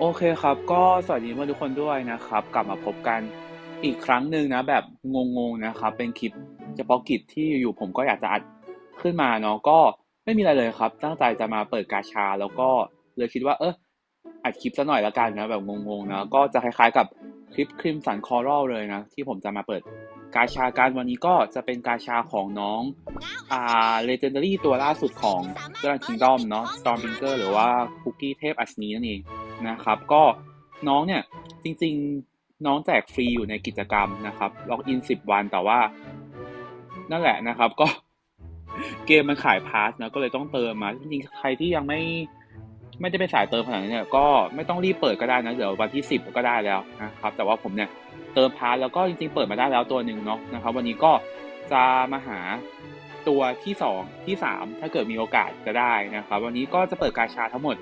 โอเคครับ ก็สวัสดีเพื่อนทุกคนด้วยนะครับ กลับมาพบกันอีกครั้งหนึ่งนะ แบบงงๆนะครับ เป็นคลิปเฉพาะกิจที่อยู่ผมก็อยากจะอัดขึ้นมาเนาะก็ไม่มีอะไรเลยครับ ตั้งใจจะมาเปิดกาชา แล้วก็เลยคิดว่า เอออัดคลิปซะหน่อยละกันนะ แบบงงๆนะก็จะคล้ายๆกับคลิปคริมสันคอรัลเลยนะ ที่ผมจะมาเปิดกาชาการวันนี้ก็จะเป็นกาชาของน้องอ่าเลเจนดารี่ตัวล่าสุดของเรื่องคิงดอมเนาะสตอร์มิงเกอร์หรือว่าคุกกี้เทพอัศนีนั่นเอง นะครับ ก็น้องเนี่ยจริง ๆน้องแจกฟรีอยู่ในกิจกรรมนะครับล็อกอินสิบวันแต่ว่า นั่นแหละนะครับก็เกมมันขายพาสนะก็เลยต้องเติมมาจริงๆใครที่ยังไม่ไม่ได้ไปสายเติมขนาดนี้เนี่ยก็ไม่ต้องรีบเปิดก็ได้นะเดี๋ยววันที่สิบก็ได้แล้วนะครับ แต่ว่าผมเนี่ยเติมพาร์แล้วก็จริงๆเปิดมาได้แล้วตัวหนึ่งเนาะนะครับ วันนี้ก็จะมาหาตัวที่สองที่สามถ้าเกิดมีโอกาสจะได้นะครับ วันนี้ก็จะเปิดกาชาทั้งหมด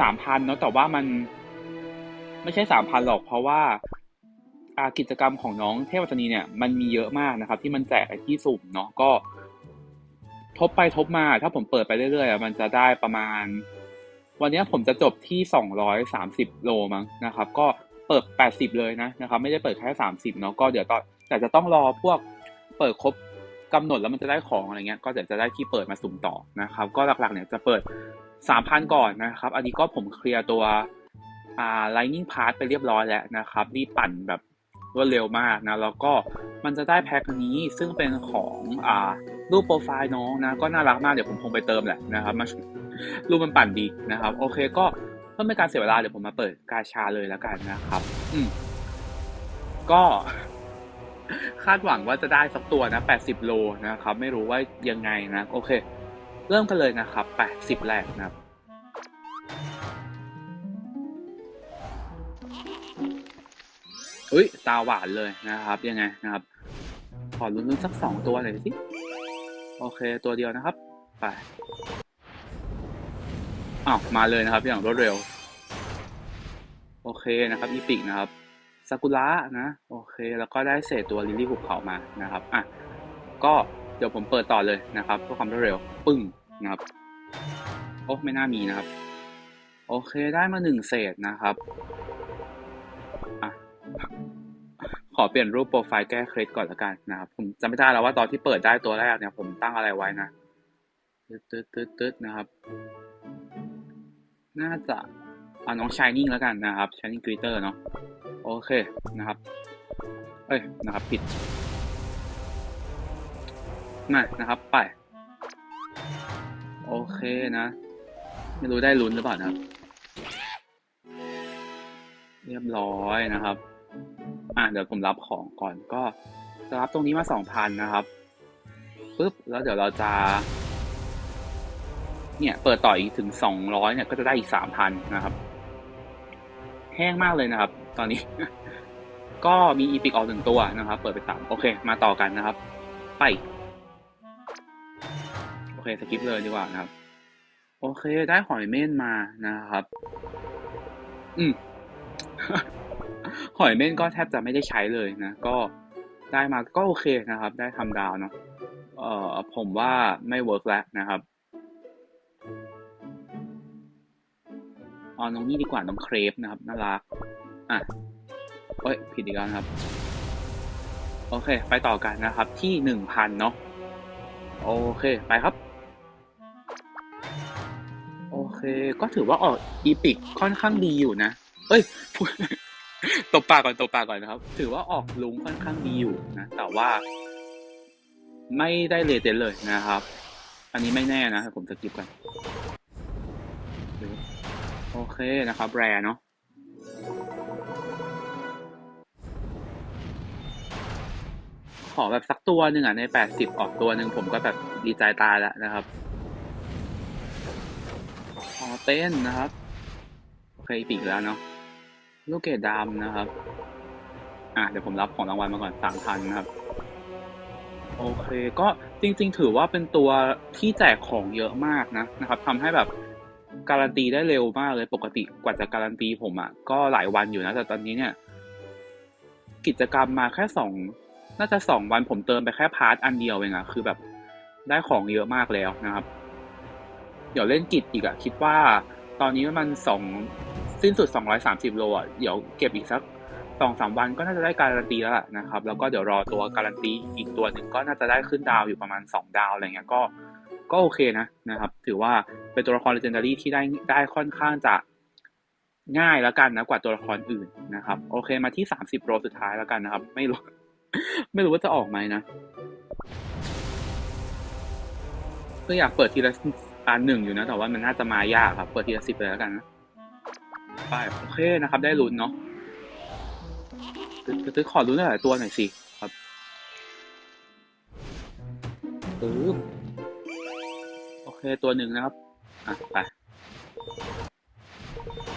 สามพันเนาะแต่ว่ามันไม่ใช่สามพันหรอกเพราะว่าอากิจกรรมของน้องเทพวัฒนีเนี่ยมันมีเยอะมากนะครับ ที่มันแจกที่สุ่มเนาะก็ ทบไปทบมา ถ้าผมเปิดไปเรื่อยๆมันจะได้ประมาณ วันนี้ผมจะจบที่สองร้อยสามสิบโลมั้งนะครับ ก็เปิดแปดสิบเลยนะนะครับ ไม่ได้เปิดแค่สามสิบเนาะก็เดี๋ยวตอแต่จะต้องรอพวกเปิดครบกำหนดแล้วมันจะได้ของอะไรเงี้ยก็เดี๋ยวจะได้ที่เปิดมาสุ่มต่อนะครับ ก็หลักๆเนี่ยจะเปิด สามพันก่อนนะครับ อันนี้ก็ผมเคลียร์ตัวอ่า Lightning Pass ไปเรียบร้อยแล้วนะครับ รีบปั่นแบบรวดเร็วมากนะ แล้วก็มันจะได้แพ็คนี้ซึ่งเป็นของอ่ารูปโปรไฟล์น้องนะ ก็น่ารักมาก เดี๋ยวผมคงไปเติมแหละนะครับมันรูปมันปั่นดีนะครับ โอเคก็เพื่อไม่การเสียเวลาเดี๋ยวผมมาเปิดกาชาเลยแล้วกันนะครับ อืมก็คาดหวังว่าจะได้สักตัวนะ 80 โลนะครับ ไม่รู้ว่ายังไงนะ โอเค เริ่มกันเลยนะครับ80แรกนะครับ อุ้ยตาหวานเลยนะครับ ยังไงนะครับ ขอลุ้นๆสักสองตัวหน่อยสิ โอเคตัวเดียวนะครับ ไปอ้าวมาเลยนะครับ อย่างรวดเร็ว โอเคนะครับอีปิกนะครับซากุระนะ โอเค แล้วก็ได้เศษตัวลิลลี่หุบเขามานะครับ อะ ก็ ดี๋ยวผมเปิดต่อเลยนะครับเพื่อความรวดเร็วปึ้งนะครับโอ้ไม่น่ามีนะครับ โอเคได้มาหนึ่งเศษนะครับอะขอเปลี่ยนรูปโปรไฟล์แก้เคล็ดก่อนละกันนะครับ ผมจำไม่ได้แล้วว่าตอนที่เปิดได้ตัวแรกเนี่ยผมตั้งอะไรไว้นะตึ๊ดตึ๊ดตึ๊ดตึ๊ดนะครับ น่าจะเอาน้องชายนิ่งแล้วกันนะครับชายนิ่งกริเตอร์เนาะโอเคนะครับ เอ้ยนะครับ ผิด มานะครับ ไป โอเคนะ ไม่รู้ได้ลุ้นหรือเปล่านะครับ เรียบร้อยนะครับ อะเดี๋ยวผมรับของก่อนก็จะรับตรงนี้มาสองพันนะครับปุ๊บแล้วเดี๋ยวเราจะ เนี่ย เปิดต่ออีกถึงสองร้อยเนี่ยก็จะได้อีกสามพันนะครับ แห้งมากเลยนะครับ ตอนนี้ ก็มีอีพิกออกหนึ่งตัวนะครับ เปิดไปสามโอเค มาต่อกันนะครับ ไป เคสกิปเลยดีกว่านะครับ โอเคได้หอยเม่นมานะครับ อืมหอยเม่นก็แทบจะไม่ได้ใช้เลยนะ ก็ได้มาก็โอเคนะครับ ได้ทำดาวเนาะเอ่อผมว่าไม่เวิร์กแล้วนะครับเอาน้องนี่ดีกว่าน้องเครปนะครับน่ารักอะเอ้ยผิดอีกแล้วครับ โอเค ไปต่อกันนะครับที่หนึ่งพันเนาะโอเค ไปครับ เคก็ถือว่าออกอีพิกค่อนข้างดีอยู่นะ เอ้ยตบปากก่อนตบปากก่อนนะครับ ถือว่าออกลุงค่อนข้างดีอยู่นะ แต่ว่า ไม่ได้เลเจนเลยนะครับ อันนี้ไม่แน่นะ ผมจะกิบกัน โอเคนะครับ แรเนาะขอแบบสักตัวหนึ่งอะในแปดสิบออกตัวหนึ่งผมก็แบบดีใจตายแล้วนะครับ ขอเต้นนะครับโอเคปีกแล้วเนาะ ลูกเกดดำนะครับ อะเดี๋ยวผมรับของรางวัลมาก่อนสามพันนะครับ โอเค ก็จริง ๆ ถือว่าเป็นตัวที่แจกของเยอะมากนะนะครับทำให้แบบการันตีได้เร็วมากเลยปกติกว่าจะการันตีผมอะ่ะ ก็หลายวันอยู่นะ แต่ตอนนี้เนี่ย กิจกรรมมาแค่สองน่าจะสองวันผมเติมไปแค่พาร์ทอันเดียวเองอะคือแบบได้ของเยอะมากแล้วนะครับ เดี๋ยวเล่นกิจอีกอะคิดว่าตอนนี้มันสองสิ้นสุด 230 โลอะเดี๋ยวเก็บอีกสักสองสามวันก็น่าจะได้การันตีแล้วนะครับ แล้วก็เดี๋ยวรอตัวการันตีอีกตัวหนึ่งก็น่าจะได้ขึ้นดาวอยู่ประมาณ 2 ดาวอะไรเงี้ยก็ก็โอเคนะนะครับ ถือว่าเป็นตัวละคร legendary ที่ได้ได้ค่อนข้างจะง่ายแล้วกันนะกว่าตัวละครอื่นนะครับ โอเคมาที่ 30 โลสุดท้ายแล้วกันนะครับ ไม่รู้ ไม่รู้ว่าจะออกไหมนะก็อยากเปิดทีละ อันหนึ่งอยู่นะ แต่ว่ามันน่าจะมายากครับ เปิดทีละสิบเลยแล้วกันนะไปโอเคนะครับ ได้ลุ้นเนาะตึ๊กขอลุ้นหลายตัวหน่อยสิครับปึ๊บโอเคตัวหนึ่งนะครับ อะไป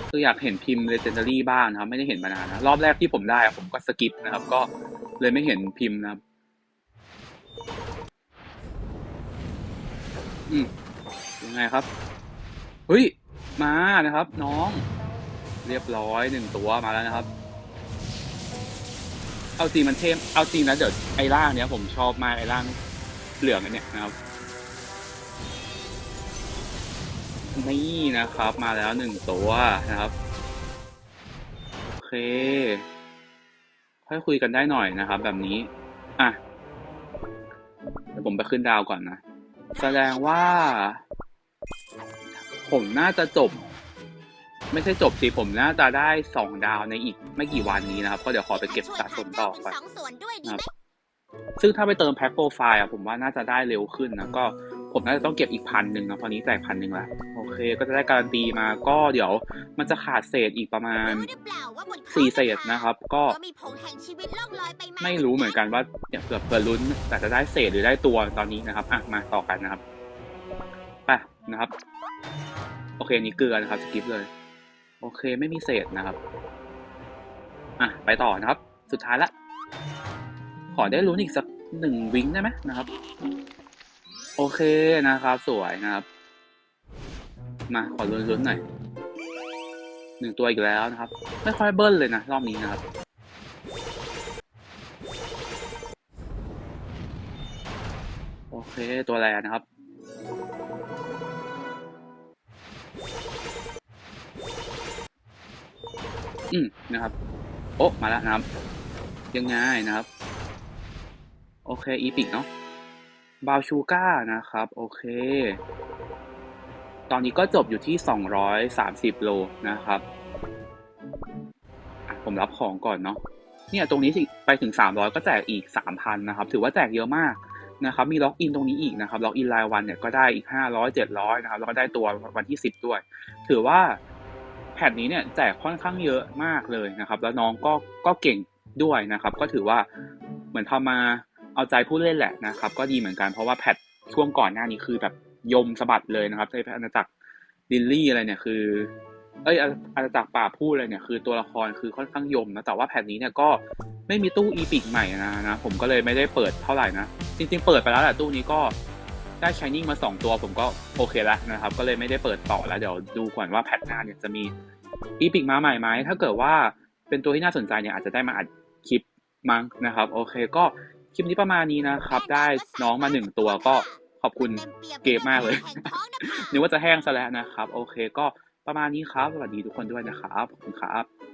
คืออยากเห็นพิมพ์ legendary บ้างนะครับ ไม่ได้เห็นมานานนะ รอบแรกที่ผมได้ผมก็สกิปนะครับ ก็เลยไม่เห็นพิมพ์นะครับ อืม ไงครับเฮ้ยมานะครับ น้อง เรียบร้อยหนึ่งตัวมาแล้วนะครับ เอาจริงมันเทมเอาจริงนะเดี๋ยวไอ้ร่างเนี้ยผมชอบมากไอ้ร่างเหลืองอันเนี้ยนะครับนี่นะครับ มาแล้วหนึ่งตัวนะครับโอเคค่อยคุยกันได้หน่อยนะครับ แบบนี้ อะเดี๋ยวผมไปขึ้นดาวก่อนนะ แสดงว่า ผมน่าจะจบ ไม่ใช่จบสิผมน่าจะได้สองดาวในอีกไม่กี่วันนี้นะครับ ก็เดี๋ยวขอไปเก็บสะสมต่อก่อนสองส่วนด้วยดีครับไหมซึ่งถ้าไปเติมแพ็คโปรไฟล์อะผมว่าน่าจะได้เร็วขึ้นนะก็ผมน่าจะต้องเก็บอีกพันหนึ่งนะเพราะนี้แจกพันหนึ่งละโอเค ก็จะได้การันตีมาก็เดี๋ยวมันจะขาดเศษอีกประมาณรู้หรือเปล่าว่าบนท้องสี่เศษทางนะครับ ก็ก็มีผงแห่งชีวิตล่องลอยไปมาไม่รู้เหมือนกันว่าเนี่ยเผื่อเผื่อลุ้นแต่จะได้เศษหรือได้ตัวตอนนี้นะครับอะมาต่อกันนะครับไป นะครับ โอเคนี่เกลือนะครับสกิปเลย โอเคไม่มีเศษนะครับอะไปต่อนะครับ สุดท้ายละ ขอได้ลุ้นอีกสักหนึ่งวิงได้ไหมนะครับ โอเคนะครับสวยนะครับ มาขอลุ้นๆหน่อยหนึ่งตัวอีกแล้วนะครับ ไม่ค่อยเบิ้ลเลยนะรอบนี้นะครับ โอเคตัวแรนะครับ อืมนะครับ โอ้มาแล้วนะครับยังไงนะครับ โอเคอีพิกเนาะบาวชูก้านะครับ โอเค ตอนนี้ก็จบอยู่ที่ 230 โลนะครับ ผมรับของก่อนเนาะเนี่ยตรงนี้ไปถึง 300 ก็แจกอีก 3,000 นะครับ ถือว่าแจกเยอะมากนะครับ มีล็อกอินตรงนี้อีกนะครับ ล็อกอินรายวันเนี่ยก็ได้อีก 500 700 นะครับ แล้วก็ได้ตัววันที่ 10 ด้วย ถือว่า แพทนี้เนี่ยแจกค่อนข้างเยอะมากเลยนะครับ แล้วน้องก็ก็เก่งด้วยนะครับ ก็ถือว่าเหมือนทำมาเอาใจผู้เล่นแหละนะครับ ก็ดีเหมือนกันเพราะว่าแพทช่วงก่อนหน้านี้คือแบบยมสะบัดเลยนะครับในอาณาจักรลิลลี่อะไรเนี่ยคือ เอ้ยอาอาณาจักรป่าพูดอะไรเนี่ยคือตัวละครคือค่อนข้างยมนะแต่ว่าแผ่นนี้เนี่ยก็ไม่มีตู้อีพิกใหม่นะนะผมก็เลยไม่ได้เปิดเท่าไหร่นะจริงๆเปิดไปแล้วแหละตู้นี้ก็ ได้ชายนิ่งมาสองตัวผมก็โอเคแล้วนะครับ ก็เลยไม่ได้เปิดต่อแล้วเดี๋ยวดูก่อนว่าแพทหน้าเนี่ยจะมีอีพิกมาใหม่ไหมถ้าเกิดว่าเป็นตัวที่น่าสนใจเนี่ยอาจจะได้มาอัดคลิปมั้งนะครับ โอเคก็คลิปนี้ประมาณนี้นะครับ ได้น้องมาหนึ่งตัวก็ขอบคุณเกมมากเลยแห่องนภานึกว่าจะแห้งซะแล้วนะครับ โอเคก็ประมาณนี้ครับสวัสดีทุกคนด้วยนะครับขอบคุณครับ